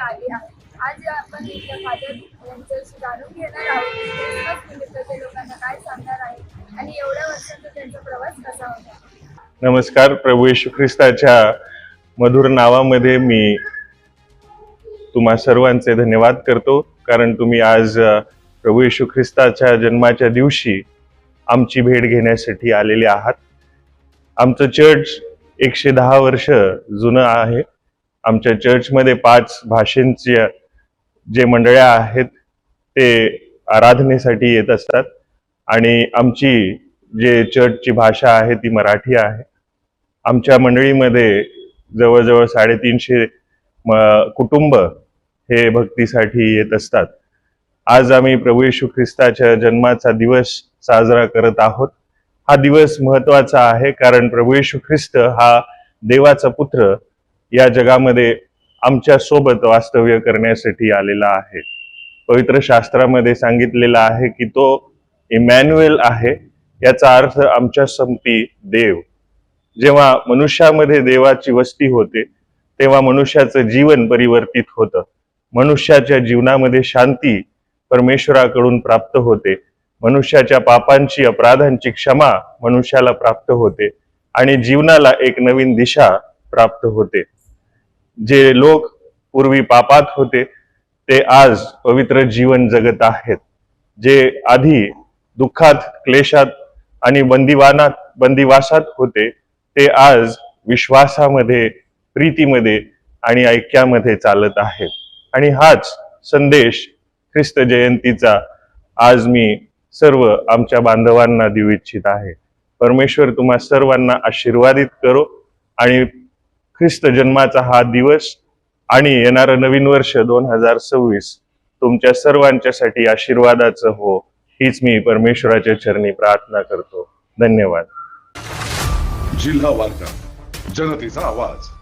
आली आहे आज आपण फादर यांच्याशी जाणून घेणार आहोत क्रिसमस निमित्त ते लोकांना काय सांगणार आहे आणि एवढ्या वर्षांचा त्यांचा प्रवास कसा होता नमस्कार प्रभू येशू ख्रिस्ताच्या मधुर नावामध्ये मी तुम्हा सर्वांचे धन्यवाद करतो कारण तुम्ही आज प्रभू येशू ख्रिस्ताच्या जन्माच्या दिवशी आमची भेट घेण्यासाठी आलेले आहात. आमचं चर्च एकशे दहा वर्ष जुनं आहे. आमच्या चर्चमध्ये पाच भाषेंच्या जे मंडळ्या आहेत ते आराधनेसाठी येत असतात. आणि आमची जे चर्चची भाषा आहे ती मराठी आहे. आमच्या मंडळीमध्ये जवळजवळ साडेतीनशे म- कुटुंब हे भक्तीसाठी येत असतात. आज आम्ही प्रभू येशू ख्रिस्ताच्या जन्माचा दिवस साजरा करत आहोत. हा दिवस महत्त्वाचा आहे कारण प्रभू येशू ख्रिस्त हा देवाचा पुत्र या जगामध्ये आमच्यासोबत वास्तव्य करण्यासाठी आलेला आहे. पवित्र शास्त्रामध्ये सांगितलेलं आहे की तो इमॅन्युएल आहे याचा अर्थ आमच्या संपती देव. जेव्हा मनुष्यामध्ये देवाची वस्ती होते तेव्हा मनुष्याचं जीवन परिवर्तित होतं. मनुष्याच्या जीवनामध्ये शांती परमेश्वराकडून प्राप्त होते. मनुष्याच्या पापांची अपराधांची क्षमा मनुष्याला प्राप्त होते आणि जीवनाला एक नवीन दिशा प्राप्त होते. जे लोक पूर्वी पापात होते ते आज पवित्र जीवन जगत आहेत. जे आधी दुःखात क्लेशात आणि बंदिवानात बंदिवासात होते ते आज विश्वासामध्ये प्रीतीमध्ये आणि ऐक्यामध्ये चालत आहेत. आणि हाच संदेश ख्रिस्त जयंतीचा आज मी सर्व आमच्या बांधवांना देऊ इच्छित आहे. परमेश्वर तुम्हा सर्वांना आशीर्वादित करो आणि ख्रिस्त जन्माचा हा दिवस आणि येणारं नवीन वर्ष दोन हजार सव्वीस तुमच्या सर्वांच्यासाठी आशीर्वादाचं हो हीच मी परमेश्वराच्या चरणी प्रार्थना करतो. धन्यवाद. जिल्हा वार्ता जनतेचा आवाज.